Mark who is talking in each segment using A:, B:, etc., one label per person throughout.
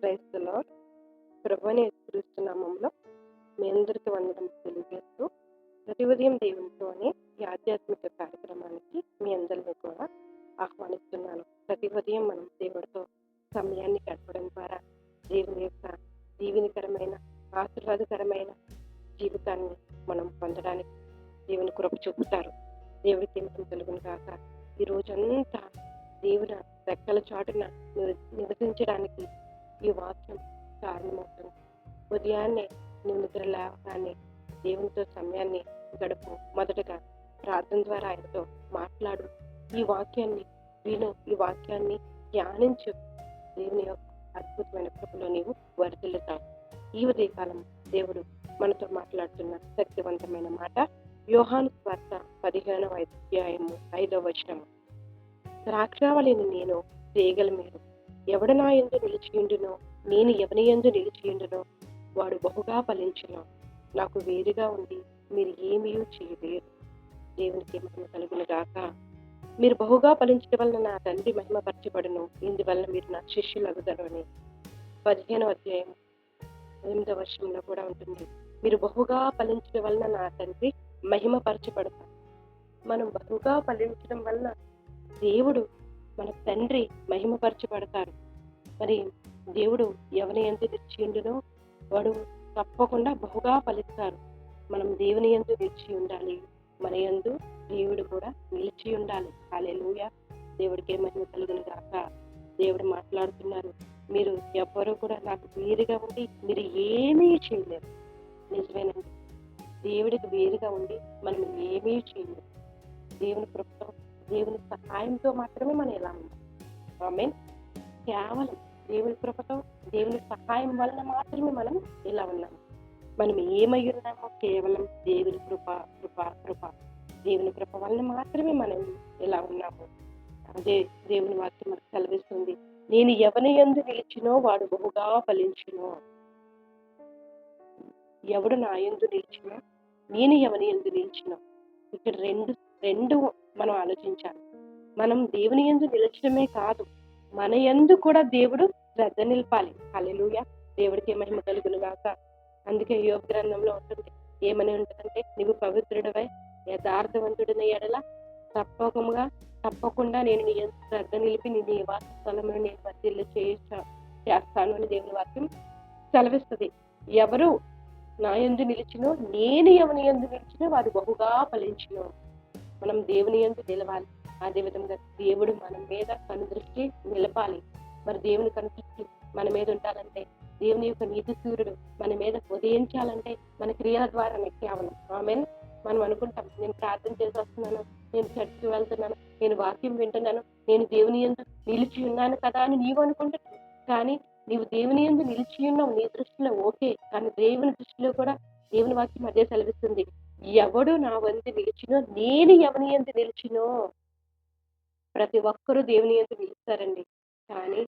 A: క్రైస్తలో ప్రభుని ఎదురుస్తున్నామంలో మీ అందరికీ వందడం తెలియజేస్తూ ప్రతి ఉదయం దేవునితో ఈ ఆధ్యాత్మిక కార్యక్రమానికి మీ అందరినీ కూడా ఆహ్వానిస్తున్నాను. ప్రతి ఉదయం మనం దేవుడితో సమయాన్ని గడపడం ద్వారా దేవుని యొక్క దీవెనికరమైన ఆశీర్వాదకరమైన జీవితాన్ని మనం పొందడానికి దేవుని కృప చూపుతారు. దేవుడి మహిమ కలుగును కాక ఈ రోజంతా దేవుని రెక్కల చాటున నివ- నివసించడానికి ఈ వాక్యం కారణమవుతుంది ఉదయాన్నే నువ్వు నిద్ర లేవగానే దేవునితో సమయాన్ని గడుపు. మొదటగా ప్రార్థన ద్వారా ఆయనతో మాట్లాడు. ఈ వాక్యాన్ని విను. ఈ వాక్యాన్ని ధ్యానించు. దేవుని యొక్క అద్భుతమైన కృపలో నీవు వరదిల్లుతావు ఈ ఉదయకాలం దేవుడు మనతో మాట్లాడుతున్న శక్తివంతమైన మాట యోహాను స్వార్థ పదిహేనవ అధ్యాయము ఐదవ వచనము. ద్రాక్షావళిని నేను తీగల మీరు ఎవడు నా ఎందు నిలిచియుండునో నేను ఎవని ఎందు నిలిచియుండునో వాడు బహుగా ఫలించును. నాకు వేరుగా ఉండి మీరు ఏమీ చేయలేరు. దేవునికి మహిమ కలుగును గాక. మీరు బహుగా ఫలించడం వలన నా తండ్రి మహిమపరచబడును. ఇందువల్ల మీరు నా శిష్యులు అగుదరు అని పదిహేను అధ్యాయం ఎనిమిదవ వర్షంలో కూడా ఉంటుంది. మీరు బహుగా ఫలించడం వలన నా తండ్రి మహిమపరచబడతారు. మనం బహుగా ఫలించడం వలన దేవుడు మన తండ్రి మహిమపరచబడతారు మరి దేవుడు ఎవరి ఎంత నిలిచియుండునో వాడు తప్పకుండా బహుగా ఫలిస్తారు. మనం దేవుని ఎందు నిలిచి ఉండాలి. మన యందు దేవుడు కూడా నిలిచి ఉండాలి. హాలెలూయా దేవుడికే మహిమ కలుగును గాక. దేవుడు మాట్లాడుతున్నారు. మీరు ఎవ్వరూ కూడా నాకు వేరుగా ఉండి మీరు ఏమీ చేయలేరు. నిజమేనండి. దేవుడికి వేరుగా ఉండి మనం ఏమీ చేయలేరు దేవుని కృపతో దేవుని సహాయంతో మాత్రమే మనం ఇలా ఉంటాం ఆమె కేవలం దేవుని కృపతో దేవుని సహాయం వలన మాత్రమే మనం ఇలా ఉన్నాము మనం ఏమై ఉన్నామో కేవలం దేవుని కృప కృప కృప. దేవుని కృప వలన మాత్రమే మనం ఇలా ఉన్నాము. అదే దేవుని వాక్యం మనకు సెలవిస్తుంది. నేను ఎవని ఎందు నిలిచినో వాడు బహుగా ఫలించును. ఎవడు నా ఎందు నిలిచినో నేను ఎవని ఎందు నిలిచినో. ఇక్కడ రెండు రెండు మనం ఆలోచించాలి. మనం దేవుని ఎందు నిలచడమే కాదు మన ఎందు కూడా దేవుడు శ్రద్ధ నిలపాలి. అలెలుయ దేవుడికి మహిమ కలుగును గాక. అందుకే యోగ గ్రంథంలో ఉంటుంది ఏమని ఉంటుందంటే నువ్వు పవిత్రుడవై యథార్థవంతుడిన ఎడల తప్పకముగా తప్పకుండా నేను నీ శ్రద్ధ నిలిపి నీ నివాస స్థలమును నేను పరిశీలన చేయ చేస్తాను అని దేవుని వాక్యం సెలవిస్తుంది. ఎవరు నా ఎందు నిలిచినో నేను ఎవని ఎందు నిలిచినో వారు బహుగా ఫలించినో. మనం దేవుని ఎందు నిలవాలి. అదే విధంగా దేవుడు మన మీద కను దృష్టి నిలపాలి. మరి దేవుని కను దృష్టి మన మీద ఉండాలంటే దేవుని యొక్క నీతి సూర్యుడు మన మీద ఉదయించాలంటే మన క్రియల ద్వారానే కేవలం. ఆమె మనం అనుకుంటాం నేను ప్రార్థన చేసి వస్తున్నాను నేను చర్చికి వెళ్తున్నాను నేను వాక్యం వింటున్నాను నేను దేవుని ఎందు నిలిచి ఉన్నాను కదా అని నీవు అనుకుంటున్నావు. కానీ నీవు దేవుని ఎందు నిలిచి ఉన్నావు నీ దృష్టిలో ఓకే. కానీ దేవుని దృష్టిలో కూడా దేవుని వాక్యం అదే సెలవిస్తుంది. ఎవడు నా వంతు నిలిచినో నేను ఎవని ఎందు నిలిచినో ప్రతి ఒక్కరూ దేవుని ఎందు నిలుస్తారండి. కానీ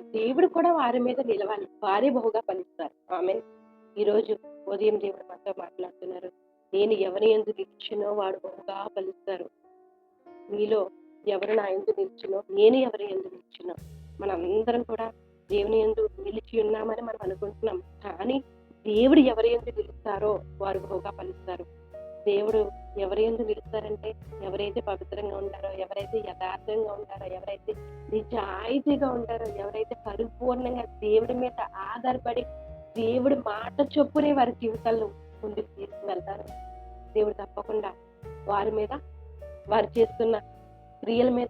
A: దేవుడు కూడా వారి మీద నిలవాలి. వారే బహుగా ఫలిస్తారు. ఆమె ఈరోజు ఉదయం దేవుడు మనతో మాట్లాడుతున్నారు. నేను ఎవరి ఎందు నిలిచినో వాడు బహుగా ఫలిస్తారు. మీలో ఎవరు నా ఎందు నిలిచినో నేను ఎవరి ఎందు నిలిచినో మనందరం కూడా దేవుని ఎందు నిలిచి ఉన్నామని మనం అనుకుంటున్నాం. కానీ దేవుడు ఎవరి ఎందు నిలుస్తారో వారు బహుగా ఫలిస్తారు. దేవుడు ఎవరి ఎందు నిలుస్తారంటే ఎవరైతే పవిత్రంగా ఉంటారో ఎవరైతే యథార్థంగా ఉంటారో ఎవరైతే నిజాయితీగా ఉంటారో ఎవరైతే పరిపూర్ణంగా దేవుడి మీద ఆధారపడి దేవుడి మాట చొప్పునే వారి జీవితాల్లో ముందుకు తీసుకువెళ్తారు. దేవుడు తప్పకుండా వారి మీద వారు చేస్తున్న క్రియల మీద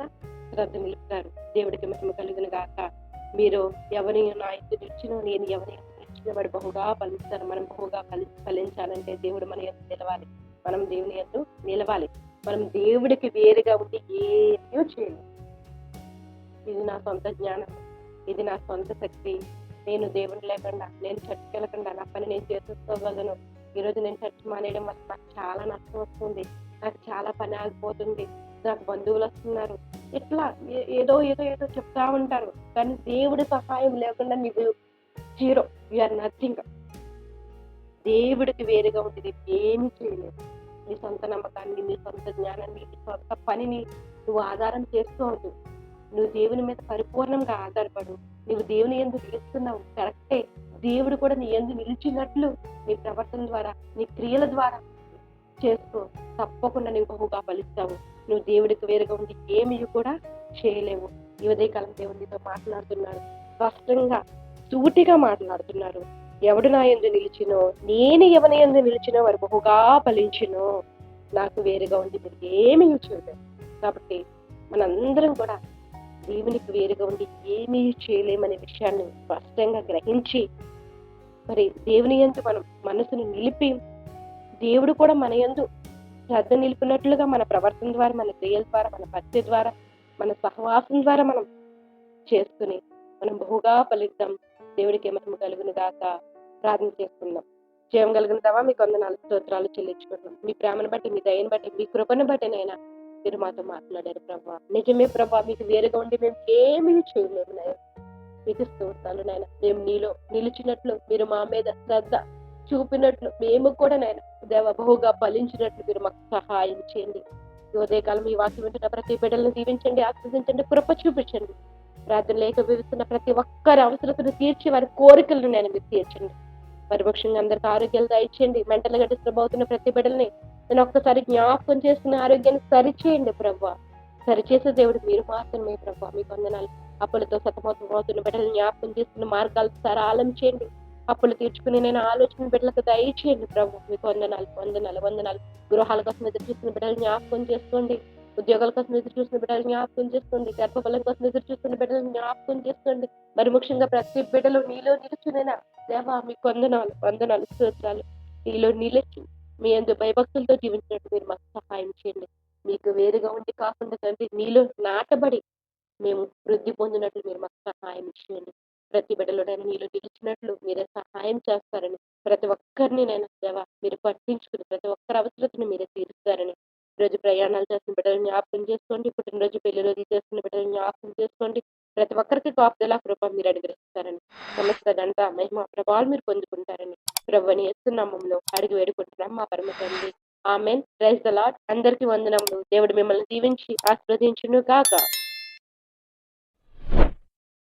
A: శ్రద్ధ నిలుపుతారు. దేవుడికి మహిమ కలిగిన గాక. మీరు ఎవరి నా ఇంటి నిలిచినో నేను ఎవరి వాడు బహుగా ఫలిస్తారు మనం బహుగా ఫలి ఫలించాలంటే దేవుడు మన యొక్క నిలవాలి. మనం దేవుని యొక్క నిలవాలి. మనం దేవుడికి వేరుగా ఉండి ఏమీ చేయాలి. ఇది నా సొంత జ్ఞానం. ఇది నా సొంత శక్తి. నేను దేవుడు లేకుండా నేను చర్చకి వెళ్ళకుండా నా పని నేను చేసుకోగలను. ఈరోజు నేను చర్చ మానేయడం వల్ల నాకు చాలా నష్టం వస్తుంది. నాకు చాలా పని ఆగిపోతుంది. నాకు బంధువులు వస్తున్నారు. ఇట్లా ఏదో ఏదో ఏదో చెప్తా ఉంటారు. కానీ దేవుడి సహాయం లేకుండా నీవు జీరో ఆర్ నథింగ్ దేవుడికి వేరుగా ఉంటుంది ఏమి చేయలేదు. నీ సొంత నమ్మకాన్ని నీ సొంత జ్ఞానాన్ని నీ సొంత పనిని నువ్వు ఆధారం చేసుకోవద్దు నువ్వు దేవుని మీద పరిపూర్ణంగా ఆధారపడు. నువ్వు దేవుని ఎందు నిలుస్తున్నావు. కరెక్టే. దేవుడు కూడా నీ ఎందు నిలిచినట్లు నీ ప్రవర్తన ద్వారా నీ క్రియల ద్వారా చేసుకో తప్పకుండా నువ్వు బహుగా ఫలిస్తావు. నువ్వు దేవుడికి వేరుగా ఉండి ఏమీ కూడా చేయలేవు. ఈ ఉదయకాలం దేవునితో మాట్లాడుతున్నాడు. స్పష్టంగా సూటిగా మాట్లాడుతున్నారు. ఎవడు నా ఎందు నిలిచినో నేను ఎవరి ఎందు నిలిచినో వారు బహుగా ఫలించినో నాకు వేరుగా ఉండి మీరు ఏమీ చూడలేదు కాబట్టి మనందరం కూడా దేవునికి వేరుగా ఉండి ఏమీ చేయలేమనే విషయాన్ని స్పష్టంగా గ్రహించి మరి దేవుని యందు మనం మనసును నిలిపి దేవుడు కూడా మన యందు శ్రద్ధ నిలిపినట్లుగా మన ప్రవర్తన ద్వారా మన క్రియల ద్వారా మన భక్తి ద్వారా మన సహవాసం ద్వారా మనం చేసుకుని మనం బహుగా ఫలిద్దాం. దేవుడికి మహిమ కలుగును గాక. ప్రార్థన చేసుకుందాం. జయం కలిగిన తవా మీకు వందనాలు స్తోత్రాలు చెల్లించుకుంటున్నాం. మీ ప్రేమను బట్టి మీ దయను బట్టి మీ కృపను బట్టి నైనా మీరు మాతో మాట్లాడారు ప్రభా. నిజమే ప్రభా మీకు వేరుగా ఉండి మేము ఏమీ చేయలేము నాయన మీకు స్తోత్రాలు నాయన మేము నీలో నిలిచినట్లు మీరు మా మీద శ్రద్ధ చూపినట్లు మేము కూడా నాయన దేవ బహుగా ఫలించినట్లు మీరు మాకు సహాయం చేయండి. ఉదయకాలం ఈ వాక్యం వింటున్న ప్రతి బిడ్డలను దీవించండి ఆస్వాదించండి కృప చూపించండి. ప్రార్థన లేక వివిస్తున్న ప్రతి ఒక్కరి అవసరతను తీర్చి వారి కోరికలను నేను మీరు తీర్చండి పరిపక్షంగా అందరికి ఆరోగ్యాలు దయచేయండి. మెంటల్గా డిస్టర్బ్ అవుతున్న ప్రతి బిడ్డల్ని నేను ఒక్కసారి జ్ఞాపకం చేసుకున్న ఆరోగ్యాన్ని సరిచేయండి ప్రభా సరిచేసే దేవుడు మీరు మాత్రమే ప్రభా మీకు వందనాలు అప్పులతో సతమతం అవుతున్న బిడ్డలు జ్ఞాపకం చేసుకున్న మార్గాలు సరాలం చేయండి. అప్పులు తీర్చుకుని నేను ఆలోచన బిడ్డలకు దయచేయండి ప్రభు మీకు వందనాలు వందనాలు వందనాలు. గృహాల కోసం ఎదురు చూస్తున్న బిడ్డలు జ్ఞాపకం చేసుకోండి. ఉద్యోగాల కోసం ఎదురు చూస్తున్న బిడ్డలు జ్ఞాపకం చేసుకోండి. గర్భఫలం కోసం ఎదురు చూస్తున్న బిడ్డలు జ్ఞాపకం చేసుకోండి. మరి ముఖ్యంగా ప్రతి బిడ్డలు నీలో నిలుచునేనా దేవా మీకు వందనాలు వందనాలు స్తోత్రాలు. నీలో నిలిచి మీ అందు భయభక్తులతో జీవించినట్టు మీరు మాకు సహాయం చేయండి. మీకు వేరుగా ఉండి కాకుండా తండ్రి నీలో నాటబడి మేము వృద్ధి పొందినట్లు మీరు మాకు సహాయం చేయండి. ప్రతి బిడ్డలోనైనా నీలో నిలిచినట్లు మీరే సహాయం చేస్తారని ప్రతి ఒక్కరిని నేను దేవా మీరు పట్టించుకుని ప్రతి ఒక్కరి అవసరతను మీరే తీరుస్తారని రోజు ప్రయాణాలు చేస్తున్న బిడ్డలు జ్ఞాపకం చేసుకోండి. పుట్టినరోజు పెళ్ళి రోజులు చేస్తున్న బిడ్డలు జ్ఞాపకం చేసుకోండి. ప్రతి ఒక్కరికి కాపుదల కృప మీరు అనుగ్రహిస్తారని. సమస్త గంట మహిమ ప్రభావాలు మీరు పొందుకుంటారని. ప్రభుని ఎస్తున్నామంలో అడిగి వేడుకుంటున్నాం మా పరమ తండ్రి. ఆమెన్. ప్రైజ్ ద లాట్ అందరికి వందనములు. దేవుడు మిమ్మల్ని దీవించి ఆస్వాదించును కాక